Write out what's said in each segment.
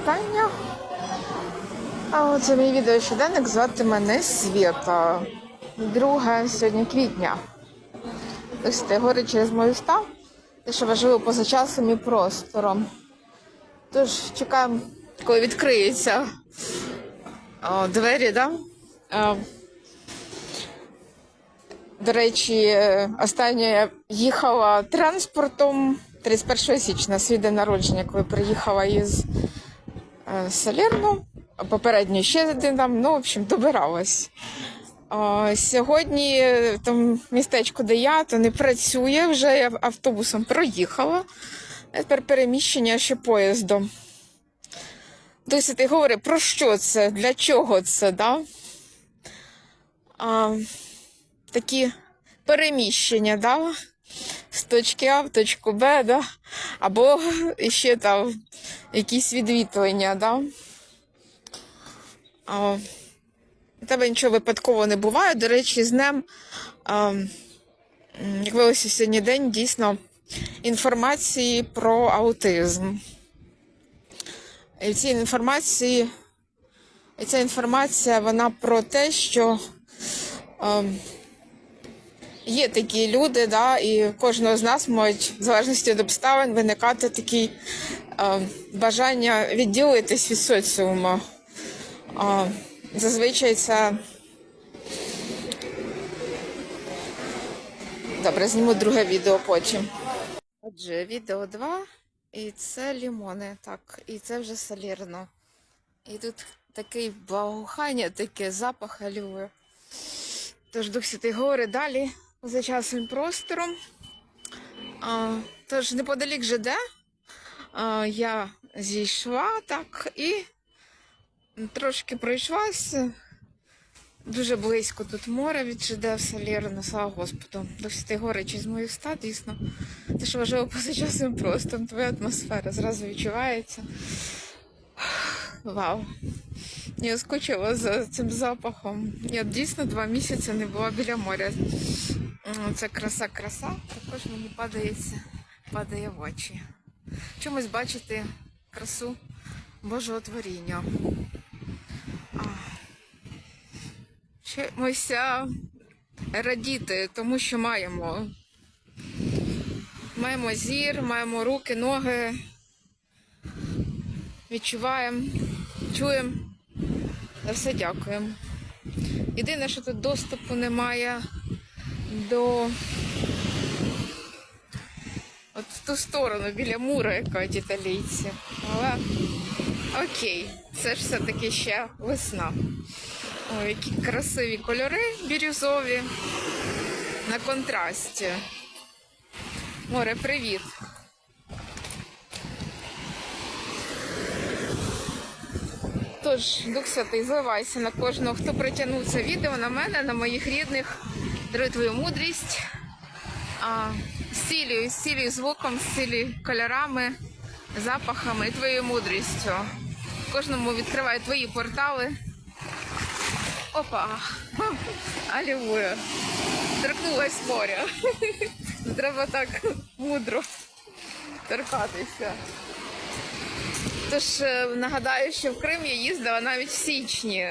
вітання. А оце мій відео щоденник звати мене Свєта. Друге сьогодні квітня. Ось ти гори через мою став. Те, що важливо поза часом і простором. Тож чекаємо, коли відкриються о, двері, да? До речі, останнє я їхала транспортом 31 січня, свій день народження, коли приїхала із е, Салерну. А Попередньо ще один там, ну, в общем, добиралась. Сьогодні е, там містечко, де я, то не працює, вже я автобусом проїхала. Тепер переміщення ще поїздом. Досі ти говори, про що це? Для чого це, да? А, такі переміщення, да? з точки А в точку Б, да? або ще там якісь відвітлення, да? А, у тебе нічого випадково не буває. До речі, з а, як виявилося сьогодні день, дійсно інформації про аутизм. І цій інформації, і ця інформація, вона про те, що ем, є такі люди, да, і кожного з нас можуть, в залежності від обставин, виникати такі ем, бажання відділитись від соціуму. Зазвичай це. Добре, зніму друге відео потім. Отже, відео 2, і це лімони, так, і це вже солірно. І тут такий благоухання, таке запах алює. Тож Дух Святий гори далі за часом простором. А, тож неподалік ЖД а, я зійшла так і трошки пройшлася. Дуже близько тут море від ЖД Салірно, слава Господу. Святий гори через мою ста, дійсно. Те, що важливо поза часом і твоя атмосфера зразу відчувається. Вау. Я скучила за цим запахом. Я дійсно два місяці не була біля моря. Це краса-краса, також мені падається, падає в очі. Чомусь бачити красу Божого творіння. Вчимося радіти, тому що маємо. Маємо зір, маємо руки, ноги. Відчуваємо, чуємо. За все дякуємо. Єдине, що тут доступу немає до от в ту сторону біля мура, як кажуть італійці. Але окей, це ж все-таки ще весна. Ой, які красиві кольори бірюзові на контрасті. Море, привіт! Тож, Дух Святий, зливайся на кожного, хто притягнув це відео на мене, на моїх рідних. Даруй твою мудрість. Зцілюй, зцілюй звуком, зцілюй кольорами, запахами і твоєю мудрістю. Кожному відкривай твої портали. Опа! Алілуя! Торкнулась моря. Треба так мудро торкатися. Тож е, нагадаю, що в Крим я їздила навіть в січні,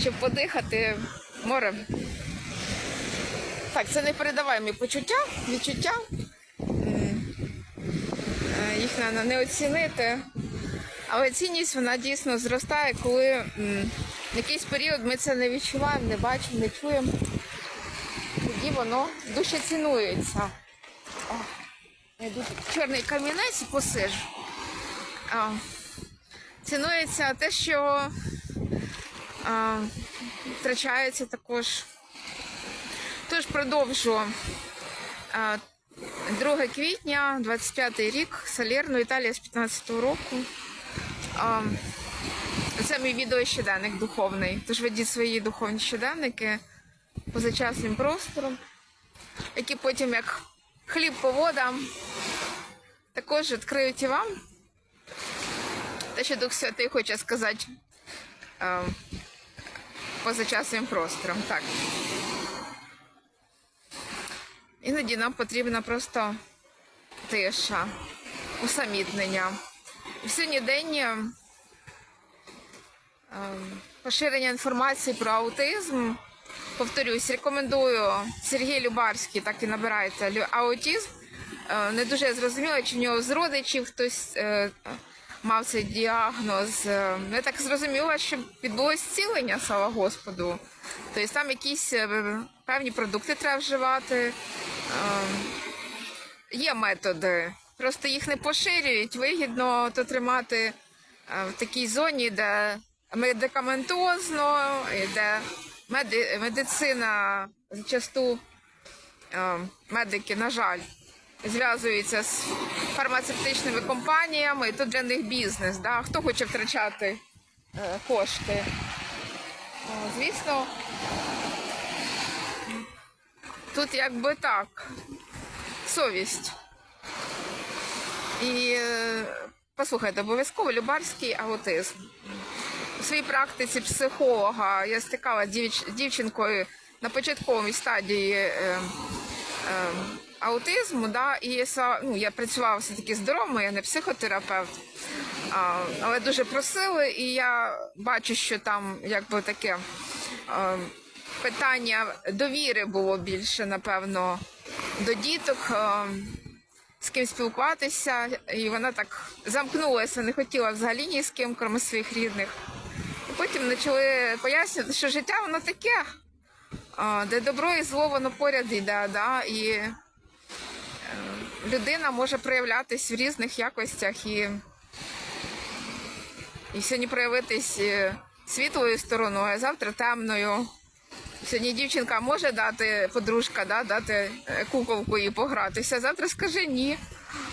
щоб подихати морем. Так, це непередаваємі почуття, відчуття. Е, Їх треба не оцінити. Але цінність вона дійсно зростає, коли в якийсь період ми це не відчуваємо, не бачимо, не чуємо. Тоді воно дуже цінується. Я йду чорний камінець і посижу. Цінується те, що а, втрачається також. Тож продовжу. 2 квітня, 25 рік, Салерно, Італія з 15-го року. Це мій відео щоденник духовний. Тож ведіть свої духовні щоденники позачасним простором, які потім як хліб по водам також відкриють і вам. Те, що Дух Святий хоче сказати позачасним простором. Так. Іноді нам потрібна просто тиша, усамітнення. І сьогодні день е, поширення інформації про аутизм. Повторюсь, рекомендую Сергій Любарський, так і набирається аутизм. Е, Не дуже зрозуміло, чи в нього з родичів хтось е, мав цей діагноз. Е, Я так зрозуміла, що відбулось зцілення, слава Господу. Тобто там якісь е, певні продукти треба вживати. Е, Є методи, просто їх не поширюють. Вигідно то тримати е, в такій зоні, де медикаментозно, де меди- медицина зачасту е, медики, на жаль, зв'язуються з фармацевтичними компаніями, то для них бізнес. Да? Хто хоче втрачати е, кошти? Звісно, тут якби так, совість. І е, послухайте, обов'язково любарський аутизм. У своїй практиці психолога я стикала з дівч- дівчинкою на початковій стадії е, е, аутизму, да, і ну, я працювала все-таки здоровою, я не психотерапевт, а, але дуже просили, і я бачу, що там якби таке е, питання довіри було більше, напевно, до діток. е, з ким спілкуватися, і вона так замкнулася, не хотіла взагалі ні з ким, крім своїх рідних. І потім почали пояснювати, що життя воно таке, де добро і зло воно поряд йде, да? і е, людина може проявлятись в різних якостях і, і сьогодні проявитись е, світлою стороною, а завтра темною. Сьогодні дівчинка може дати подружка, да, дати е, куколку і погратися. Завтра скаже ні.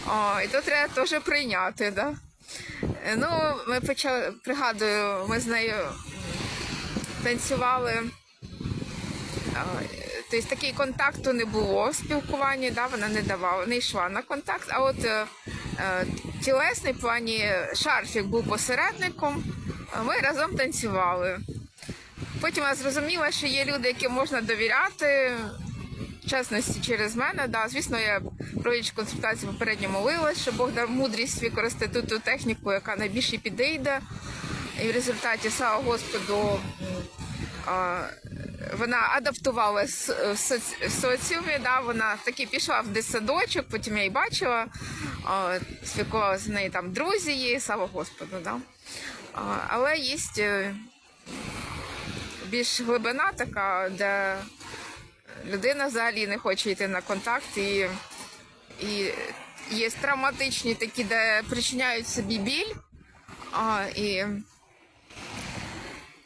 О, і то треба теж прийняти. Да? Е, Ну, ми почали, пригадую, ми з нею танцювали. Тобто такий контакту не було в спілкуванні, да, вона не давала, не йшла на контакт. А от е, е, тілесний плані шарфік був посередником, ми разом танцювали. Потім я зрозуміла, що є люди, яким можна довіряти. Чесності через мене, да. Звісно, я проводячи консультацію попередньо молилась, що Бог дав мудрість використати ту техніку, яка найбільше підійде. І в результаті, слава Господу, а, вона адаптувалась в соці- в соціумі, да, вона таки пішла в дитсадочок, потім я її бачила, а, спілкувалася з нею там друзі є, слава Господу. Да. А, але є е, більш глибина така, де людина взагалі не хоче йти на контакт і, і є травматичні такі, де причиняють собі біль а, і,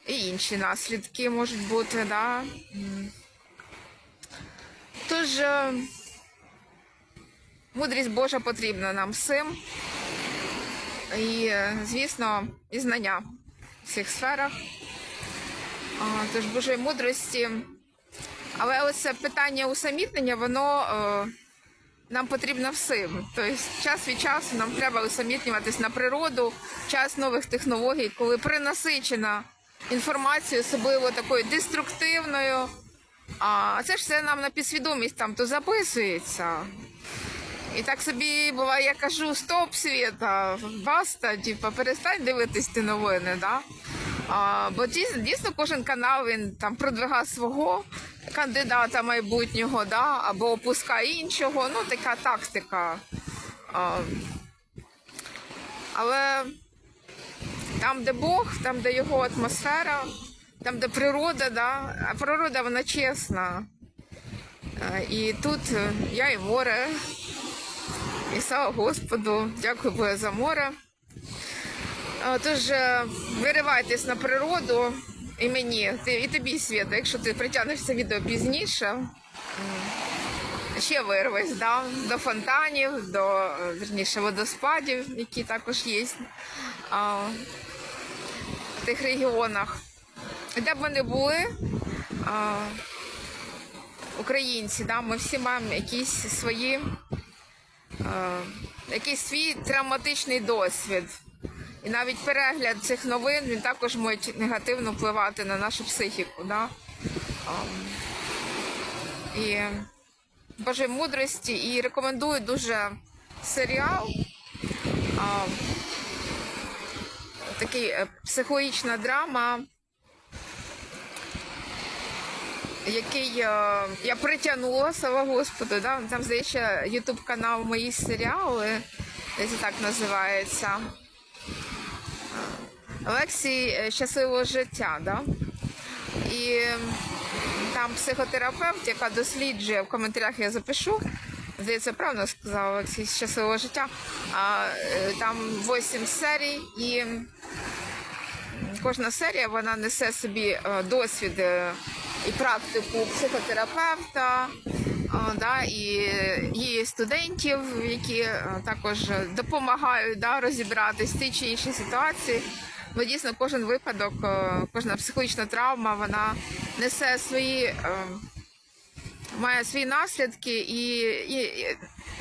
і інші наслідки можуть бути. Да? Тож е, мудрість Божа потрібна нам всім. І, е, звісно, і знання в всіх сферах. Тож Божої мудрості. Але оце питання усамітнення, воно е, нам потрібно всім. Тобто час від часу нам треба усамітнюватись на природу, час нових технологій, коли принасичена інформація, особливо такою деструктивною. А це ж все нам на підсвідомість там то записується. І так собі буває, я кажу, стоп, світа, баста, типу, перестань дивитись ті новини, да? А, бо дійсно, дійсно кожен канал він там продвигає свого кандидата майбутнього, да? або опускає іншого. Ну, така тактика. А, але там, де Бог, там, де його атмосфера, там, де природа, да? а природа вона чесна. А, І тут е, я і море, і слава Господу, дякую Боже за море. А, Тож е, виривайтесь на природу і мені, і тобі Свята, якщо ти притягнеш це відео пізніше. Ще вирвись да, до фонтанів, до е, вірніше водоспадів, які також є а, в тих регіонах. Де б вони були, а, українці, да, ми всі маємо якісь свої е, якийсь свій травматичний досвід. І навіть перегляд цих новин він також може негативно впливати на нашу психіку. Да? І Божої мудрості і рекомендую дуже серіал. такий е, психологічна драма, який е, я притягнула, слава Господу. Да? Там, здається, ютуб канал Мої серіали, десь так називається. Лекції е, щасливого життя. Да? І там психотерапевт, яка досліджує в коментарях, я запишу. Здається, правильно сказав Олексій щасливого життя. А, е, там 8 серій, і кожна серія вона несе собі е, досвід і практику психотерапевта. Да, і її студентів, які також допомагають да, розібратись в тій чи іншій ситуації. Бо дійсно кожен випадок, е, кожна психологічна травма, вона несе свої, е, має свої наслідки, і, і,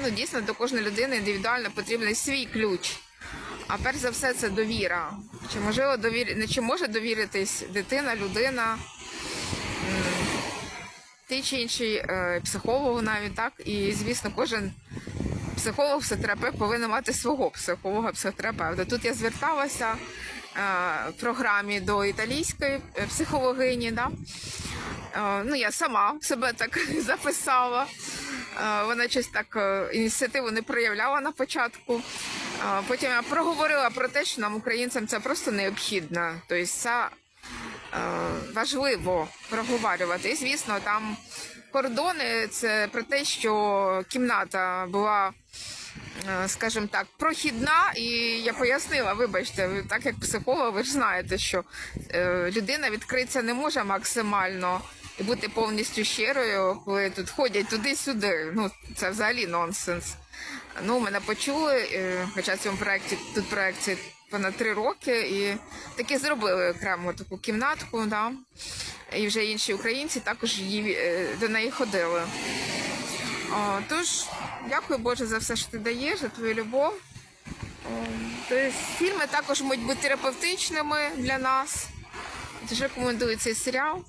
ну, дійсно до кожної людини індивідуально потрібен свій ключ. А перш за все це довіра. Чи можливо довір... чи може довіритись дитина, людина тій чи іншій е, психологу навіть так. І звісно, кожен психолог, психотерапевт повинен мати свого психолога, психотерапевта. Тут я зверталася програмі до італійської е, психологині. Да? Е, ну, я сама себе так записала. Е, Вона щось так е, ініціативу не проявляла на початку. Е, Потім я проговорила про те, що нам, українцям, це просто необхідно. Тобто це е, важливо проговорювати. І, звісно, там кордони це про те, що кімната була, е, скажімо так, прохідна, і я пояснила, вибачте, ви так як психолог, ви ж знаєте, що е, людина відкритися не може максимально. Бути повністю щирою, коли тут ходять туди-сюди. Ну це взагалі нонсенс. Ну, мене почули, е, хоча в цьому проєкті тут проєкті понад три роки, і таки зробили окремо таку кімнатку, да. І вже інші українці також її, е, до неї ходили. Тож, дякую Боже за все, що ти даєш, за твою любов. Тобто фільми також можуть бути терапевтичними для нас. Тож рекомендую цей серіал.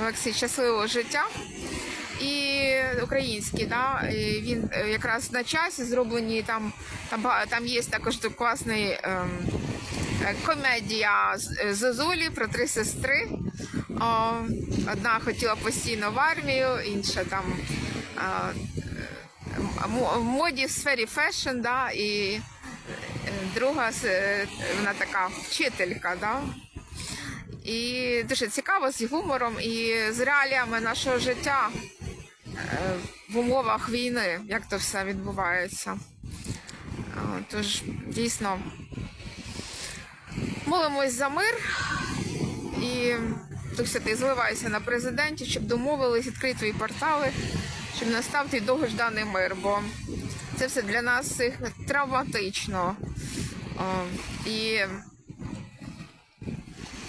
Олексій щасливого життя. І український, да, і він е, якраз на часі зроблені там. Там там є також класний ем, е, комедія е, Зозулі про три сестри. О, одна хотіла постійно в армію, інша там в моді в сфері фешн, да, і е, друга е, вона така вчителька. Да. І дуже цікаво з гумором і з реаліями нашого життя е, в умовах війни, як то все відбувається. Е, Тож дійсно молимось за мир і Дух Святий зливайся на президентів, щоб домовились відкрити твої портали, щоб настав той довгожданий мир, бо це все для нас всіх травматично. О, І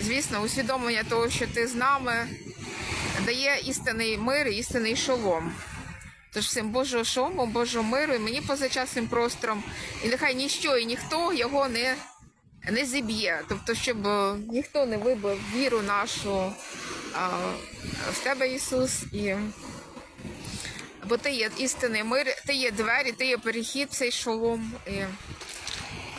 звісно, усвідомлення того, що ти з нами, дає істинний мир і істинний шолом. Тож всім Божого шолому, Божого миру і мені позачасним простором. І нехай ніщо і ніхто його не, не зіб'є. Тобто, щоб е, ніхто не вибив віру нашу а, в тебе, Ісус. І... Бо ти є істинний мир, ти є двері, ти є перехід, цей шолом. І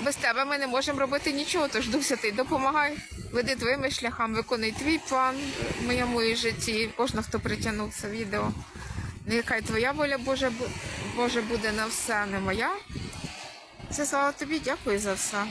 без тебе ми не можемо робити нічого, тож Дух Святий, допомагай, веди твоїми шляхами, виконуй твій план в моєму житті. Кожна, хто притягнув це відео. Нехай твоя воля Божа, Боже буде на все, не моя. Це слава тобі, дякую за все.